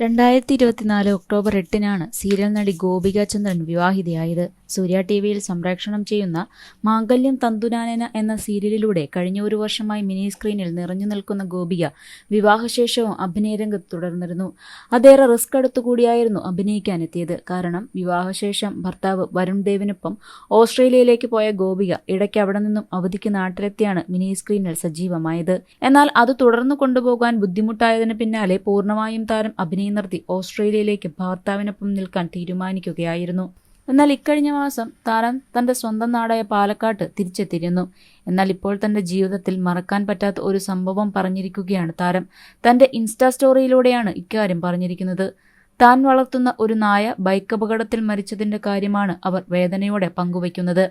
രണ്ടായിരത്തി ഇരുപത്തിനാല് ഒക്ടോബർ എട്ടിനാണ് സീരിയൽ നടി ഗോപിക ചന്ദ്രൻ വിവാഹിതയായത്. സൂര്യ ടി വിയിൽ സംപ്രേഷണം ചെയ്യുന്ന മാംഗല്യം തന്തുനാനന എന്ന സീരിയലിലൂടെ കഴിഞ്ഞ ഒരു വർഷമായി മിനി സ്ക്രീനിൽ നിറഞ്ഞു നിൽക്കുന്ന ഗോപിക വിവാഹശേഷവും അഭിനയരംഗത്ത് തുടർന്നിരുന്നു. അതേറെ റിസ്ക് എടുത്തുകൂടിയായിരുന്നു അഭിനയിക്കാനെത്തിയത്. കാരണം വിവാഹശേഷം ഭർത്താവ് വരുൺ ദേവിനൊപ്പം ഓസ്ട്രേലിയയിലേക്ക് പോയ ഗോപിക ഇടയ്ക്ക് അവിടെ നിന്നും അവധിക്ക് നാട്ടിലെത്തിയാണ് മിനി സ്ക്രീനിൽ സജീവമായത്. എന്നാൽ അത് തുടർന്നു കൊണ്ടുപോകാൻ ബുദ്ധിമുട്ടായതിന് പിന്നാലെ പൂർണമായും താരം അഭിനയം നിർത്തി ഓസ്ട്രേലിയയിലേക്ക് ഭർത്താവിനൊപ്പം നിൽക്കാൻ തീരുമാനിക്കുകയായിരുന്നു. എന്നാൽ ഇക്കഴിഞ്ഞ മാസം താരം തന്റെ സ്വന്തം നാടായ പാലക്കാട്ട് തിരിച്ചെത്തിയിരുന്നു. എന്നാൽ ഇപ്പോൾ തന്റെ ജീവിതത്തിൽ മറക്കാൻ പറ്റാത്ത ഒരു സംഭവം പറഞ്ഞിരിക്കുകയാണ് താരം. തന്റെ ഇൻസ്റ്റാ സ്റ്റോറിയിലൂടെയാണ് ഇക്കാര്യം പറഞ്ഞിരിക്കുന്നത്. താൻ വളർത്തുന്ന ഒരു നായ ബൈക്ക് അപകടത്തിൽ മരിച്ചതിന്റെ കാര്യമാണ് അവർ വേദനയോടെ പങ്കുവയ്ക്കുന്നത്.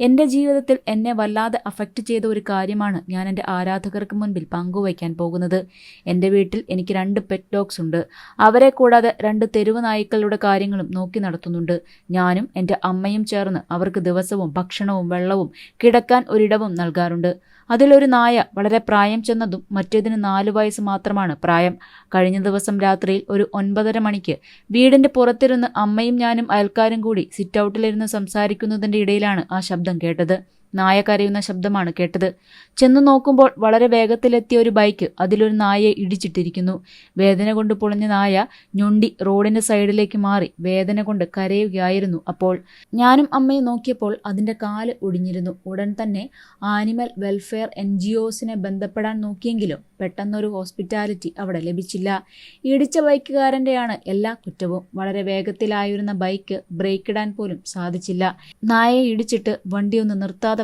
എന്റെ ജീവിതത്തിൽ എന്നെ വല്ലാതെ അഫക്റ്റ് ചെയ്ത ഒരു കാര്യമാണ് ഞാൻ എന്റെ ആരാധകർക്ക് മുൻപിൽ പങ്കുവയ്ക്കാൻ പോകുന്നത്. എന്റെ വീട്ടിൽ എനിക്ക് രണ്ട് പെറ്റ് ഡോഗ്സ് ഉണ്ട്. അവരെ കൂടാതെ രണ്ട് തെരുവ് നായ്ക്കളുടെ കാര്യങ്ങളും നോക്കി നടത്തുന്നുണ്ട്. ഞാനും എന്റെ അമ്മയും ചേർന്ന് അവർക്ക് ദിവസവും ഭക്ഷണവും വെള്ളവും കിടക്കാൻ ഒരിടവും നൽകാറുണ്ട്. അതിലൊരു നായ വളരെ പ്രായം ചെന്നതും മറ്റേതിന് നാലു വയസ്സ് മാത്രമാണ് പ്രായം. കഴിഞ്ഞ ദിവസം രാത്രിയിൽ ഒരു ഒൻപതര മണിക്ക് വീടിന്റെ പുറത്തിരുന്ന് അമ്മയും ഞാനും അയൽക്കാരും കൂടി സിറ്റ് ഔട്ടിലിരുന്ന് സംസാരിക്കുന്നതിന്റെ ഇടയിലാണ് ആ ശബ്ദം കേട്ടത് നായ കരയുന്ന ശബ്ദമാണ് കേട്ടത്. ചെന്നു നോക്കുമ്പോൾ വളരെ വേഗത്തിലെത്തിയ ഒരു ബൈക്ക് അതിലൊരു നായയെ ഇടിച്ചിട്ടിരിക്കുന്നു. വേദന കൊണ്ട് പൊളിഞ്ഞ നായ ഞൊണ്ടി റോഡിന്റെ സൈഡിലേക്ക് മാറി വേദന കൊണ്ട് കരയുകയായിരുന്നു അപ്പോൾ. ഞാനും അമ്മയും നോക്കിയപ്പോൾ അതിന്റെ കാൽ ഒടിഞ്ഞിരുന്നു. ഉടൻ തന്നെ ആനിമൽ വെൽഫെയർ എൻ ജി ഒസിനെ ബന്ധപ്പെടാൻ നോക്കിയെങ്കിലും പെട്ടെന്നൊരു ഹോസ്പിറ്റാലിറ്റി അവിടെ ലഭിച്ചില്ല. ഇടിച്ച ബൈക്കുകാരന്റെയാണ് എല്ലാ കുറ്റവും. വളരെ വേഗത്തിലായിരുന്ന ബൈക്ക് ബ്രേക്കിടാൻ പോലും സാധിച്ചില്ല. നായയെ ഇടിച്ചിട്ട് വണ്ടി ഒന്ന്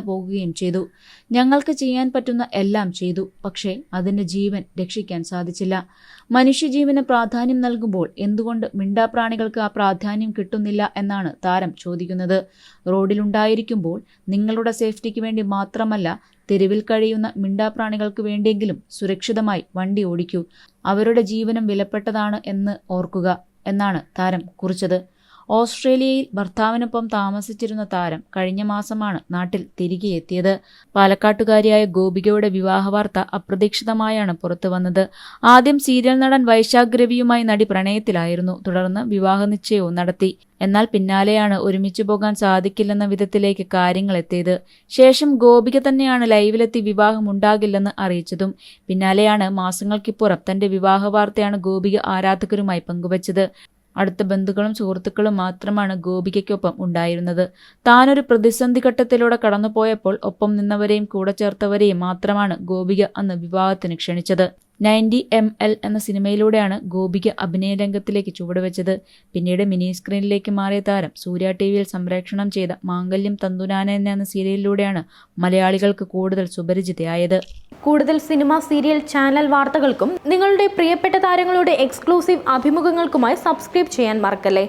നിർത്താതെ പോകുകയും ചെയ്തു. ഞങ്ങൾക്ക് ചെയ്യാൻ പറ്റുന്ന എല്ലാം ചെയ്തു. പക്ഷേ അതിന്റെ ജീവൻ രക്ഷിക്കാൻ സാധിച്ചില്ല. മനുഷ്യജീവന് പ്രാധാന്യം നൽകുമ്പോൾ എന്തുകൊണ്ട് മിണ്ടാപ്രാണികൾക്ക് ആ പ്രാധാന്യം കിട്ടുന്നില്ല എന്നാണ് താരം ചോദിക്കുന്നത്. റോഡിലുണ്ടായിരിക്കുമ്പോൾ നിങ്ങളുടെ സേഫ്റ്റിക്ക് വേണ്ടി മാത്രമല്ല തെരുവിൽ കഴിയുന്ന മിണ്ടാപ്രാണികൾക്ക് വേണ്ടിയെങ്കിലും സുരക്ഷിതമായി വണ്ടി ഓടിക്കൂ. അവരുടെ ജീവനം വിലപ്പെട്ടതാണ് എന്ന് ഓർക്കുക എന്നാണ് താരം കുറിച്ചത്. ഓസ്ട്രേലിയയിൽ ഭർത്താവിനൊപ്പം താമസിച്ചിരുന്ന താരം കഴിഞ്ഞ മാസമാണ് നാട്ടിൽ തിരികെ എത്തിയത്. പാലക്കാട്ടുകാരിയായ ഗോപികയുടെ വിവാഹ വാർത്ത അപ്രതീക്ഷിതമായാണ് പുറത്തു വന്നത്. ആദ്യം സീരിയൽ നടൻ വൈശാഖ് രവിയുമായി നടി പ്രണയത്തിലായിരുന്നു. തുടർന്ന് വിവാഹ നിശ്ചയവും നടത്തി. എന്നാൽ പിന്നാലെയാണ് ഒരുമിച്ചു പോകാൻ സാധിക്കില്ലെന്ന വിധത്തിലേക്ക് കാര്യങ്ങൾ എത്തിയത്. ശേഷം ഗോപിക തന്നെയാണ് ലൈവിലെത്തി വിവാഹം ഉണ്ടാകില്ലെന്ന് അറിയിച്ചതും. പിന്നാലെയാണ് മാസങ്ങൾക്കിപ്പുറം തന്റെ വിവാഹ വാർത്തയാണ് ഗോപിക ആരാധകരുമായി പങ്കുവച്ചത്. അടുത്ത ബന്ധുക്കളും സുഹൃത്തുക്കളും മാത്രമാണ് ഗോപികയ്ക്കൊപ്പം ഉണ്ടായിരുന്നത്. താനൊരു പ്രതിസന്ധി ഘട്ടത്തിലൂടെ കടന്നുപോയപ്പോൾ ഒപ്പം നിന്നവരെയും കൂടെ ചേർത്തവരെയും മാത്രമാണ് ഗോപിക അന്ന് വിവാഹത്തിന് ക്ഷണിച്ചത്. നയന്റി എം എൽ എന്ന സിനിമയിലൂടെയാണ് ഗോപിക അഭിനയ രംഗത്തിലേക്ക് ചുവടുവെച്ചത്. പിന്നീട് മിനി സ്ക്രീനിലേക്ക് മാറിയ താരം സൂര്യ ടി വിയിൽ സംപ്രേഷണം ചെയ്ത മാംഗല്യം തന്തുനാന എന്ന സീരിയലിലൂടെയാണ് മലയാളികൾക്ക് കൂടുതൽ സുപരിചിതയായത്. കൂടുതൽ സിനിമ സീരിയൽ ചാനൽ വാർത്തകൾക്കും നിങ്ങളുടെ പ്രിയപ്പെട്ട താരങ്ങളുടെ എക്സ്ക്ലൂസീവ് അഭിമുഖങ്ങൾക്കുമായി സബ്സ്ക്രൈബ് ചെയ്യാൻ മറക്കല്ലേ?